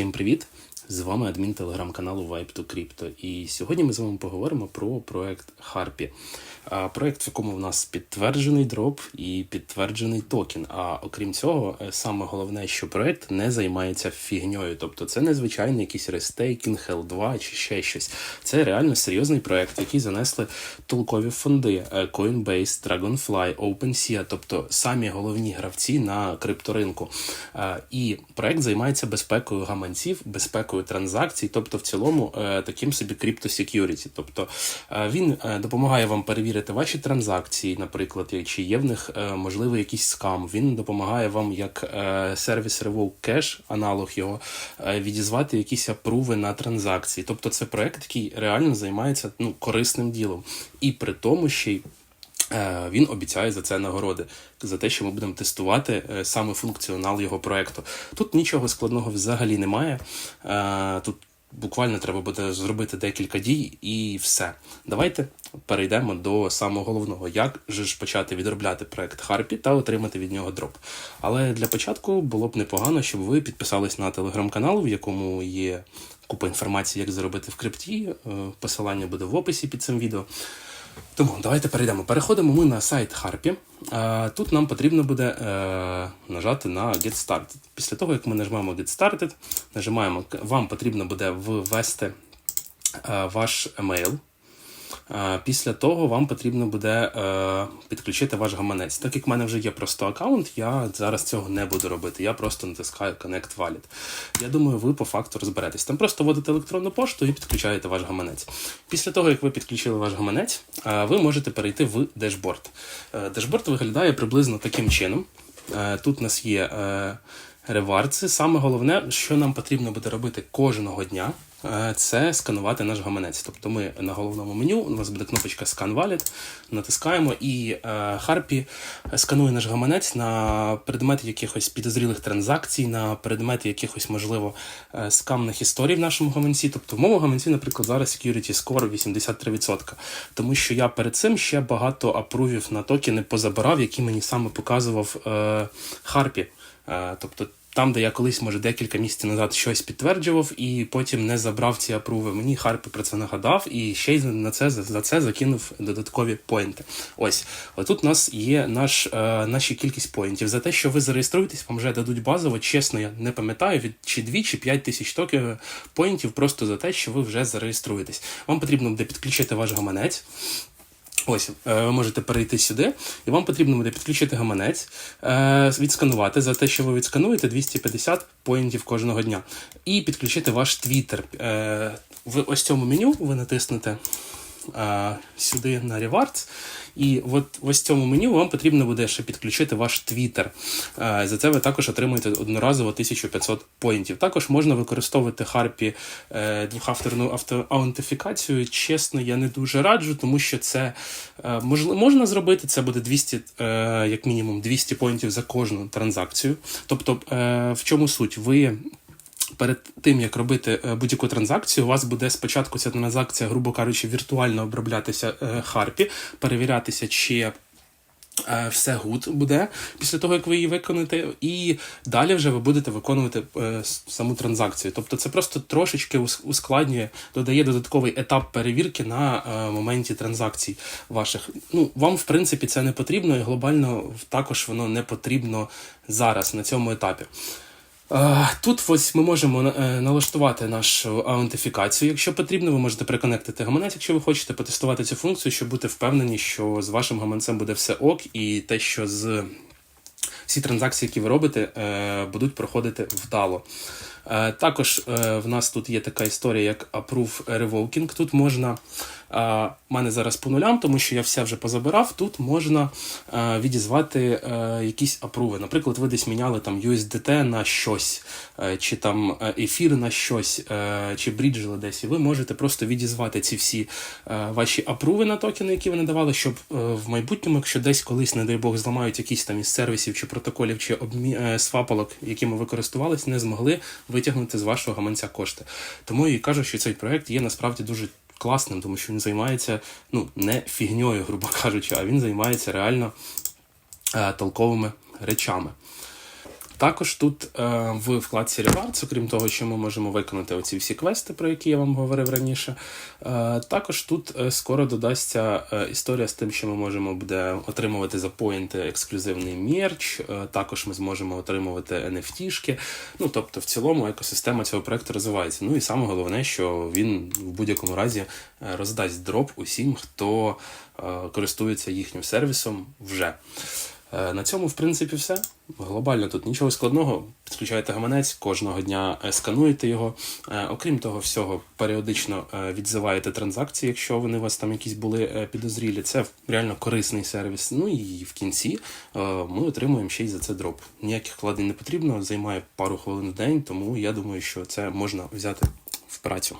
Всім привіт! З вами адмін телеграм-каналу Vibe to Crypto. І сьогодні ми з вами поговоримо про проект Harpy. Проект, в якому в нас підтверджений дроп і підтверджений токен. А окрім цього, е, саме головне, що проект не займається фігньою. Тобто це не звичайний якийсь рестейкінг, L2 чи ще щось. Це реально серйозний проект, який занесли толкові фонди е, Coinbase, Dragonfly, OpenSea, тобто самі головні гравці на крипторинку. Е, І проект займається безпекою гаманців, безпекою транзакцій, тобто в цілому е, таким собі криптосекюріті. Тобто е, він е, допомагає вам перевірити ваші транзакції, наприклад, чи є в них можливо якийсь скам. Він допомагає вам як сервіс Revoke Cash, аналог його, відізвати якісь апруви на транзакції. Тобто це проект, який реально займається ну, корисним ділом. І при тому ще й Він обіцяє за це нагороди, за те, що ми будемо тестувати е, саме функціонал його проекту. Тут нічого складного взагалі немає. Е, Тут буквально треба буде зробити декілька дій і все. Давайте перейдемо до самого головного, як же ж почати відробляти проект Harpy та отримати від нього дроп. Але для початку було б непогано, щоб ви підписались на телеграм-канал, в якому є купа інформації, як заробити в крипті. Е, Посилання буде в описі під цим відео. Тому давайте перейдемо. Переходимо ми на сайт Harpy. Е, Тут нам потрібно буде е, нажати на Get Started. Після того, як ми нажмемо Get Started, нажимаємо, вам потрібно буде ввести е, ваш емейл. Після того вам потрібно буде е, підключити ваш гаманець. Так як в мене вже є просто аккаунт, я зараз цього не буду робити. Я просто натискаю Connect Wallet. Я думаю, ви по факту розберетесь. Там просто вводите електронну пошту і підключаєте ваш гаманець. Після того, як ви підключили ваш гаманець, е, ви можете перейти в дешборд. Е, Дешборд виглядає приблизно таким чином. Тут у нас є е, ревардси. Саме головне, що нам потрібно буде робити кожного дня. е, Це сканувати наш гаманець. Тобто ми на головному меню, у нас буде кнопочка Scan Wallet, натискаємо і е, Harpy сканує наш гаманець на предмети якихось підозрілих транзакцій, на предмети якихось, можливо, е, скамних історій в нашому гаманці. Тобто в моєму гаманці, наприклад, зараз security score 83%. Тому що я перед цим ще багато апрувів на токени позабирав, які мені саме показував е. Е, Тобто там, де я колись, може, декілька місяців назад щось підтверджував і потім не забрав ці апруви. Мені Харпі про це нагадав і ще й на це за це закинув додаткові поінти. Ось отут у нас є наш е, наші кількість поінтів. За те, що ви зареєструєтесь, вам вже дадуть базово. Чесно, я не пам'ятаю від чи 2 чи 5 тисяч токів поінтів просто за те, що ви вже зареєструєтесь. Вам потрібно буде підключити ваш гаманець. Ось, е, ви можете перейти сюди, і вам потрібно буде підключити гаманець, е, відсканувати за те, що ви відскануєте 250 поінтів кожного дня. І підключити ваш твіттер. Е, В ось цьому меню ви натиснете е, сюди на Rewards. І от в ось цьому меню вам потрібно буде ще підключити ваш твіттер. Е, За це ви також отримуєте одноразово 1500 поінтів. Також можна використовувати Harpy е, двохавторну автоаутентифікацію. Чесно, я не дуже раджу, тому що це е, можна зробити. Це буде 200, е, як мінімум 200 поінтів за кожну транзакцію. Тобто, е, в чому суть? Ви перед тим, як робити е, будь-яку транзакцію, у вас буде спочатку ця транзакція, грубо кажучи, віртуально оброблятися е, Харпі, перевірятися, чи е, все гуд буде після того, як ви її виконаєте, і далі вже ви будете виконувати е, саму транзакцію. Тобто це просто трошечки ускладнює, додає додатковий етап перевірки на е, моменті транзакцій ваших. Ну, вам, в принципі, це не потрібно, і глобально також воно не потрібно зараз на цьому етапі. Тут ось ми можемо е, налаштувати нашу аутентифікацію. Якщо потрібно, ви можете приконектити гаманець, якщо ви хочете потестувати цю функцію, щоб бути впевнені, що з вашим гаманцем буде все ок, і те, що з всі транзакції, які ви робите, е, будуть проходити вдало. Е, Також е, в нас тут є така історія, як Approve Revoking. Тут можна, е, в мене зараз по нулям, тому що я все вже позабирав. Тут можна е, відізвати е, якісь апруви. Наприклад, ви десь міняли там USDT на щось, е, чи там е, ефір на щось, е, чи бріджили десь. І ви можете просто відізвати ці всі е, ваші апруви на токени, які ви надавали, щоб е, в майбутньому, якщо десь колись, не дай Бог, зламають якісь там із сервісів чи протоколів, чи обмі... е, свапалок, якими ви користувались, не змогли витягнути з вашого гаманця кошти. Тому і кажу, що цей проект є насправді дуже класним, тому що він займається ну, не фігньою, грубо кажучи, а він займається реально е, толковими речами. Також тут е, в вкладці Rewards, окрім того, що ми можемо виконати оці всі квести, про які я вам говорив раніше. Е, також тут е, скоро додасться е, історія з тим, що ми можемо буде отримувати за поінти ексклюзивний мерч. Е, також ми зможемо отримувати NFT-шки. Ну тобто, в цілому екосистема цього проекту розвивається. Ну і саме головне, що він в будь-якому разі е, роздасть дроп усім, хто е, користується їхнім сервісом вже. Е, На цьому, в принципі, все. Глобально тут нічого складного. Підключаєте гаманець, кожного дня скануєте його. Е, Окрім того всього, періодично е, відзиваєте транзакції, якщо вони у вас там якісь були підозрілі. Це реально корисний сервіс. Ну і в кінці ми отримуємо ще й за це дроп. Ніяких вкладень не потрібно, займає пару хвилин в день, тому я думаю, що це можна взяти в працю.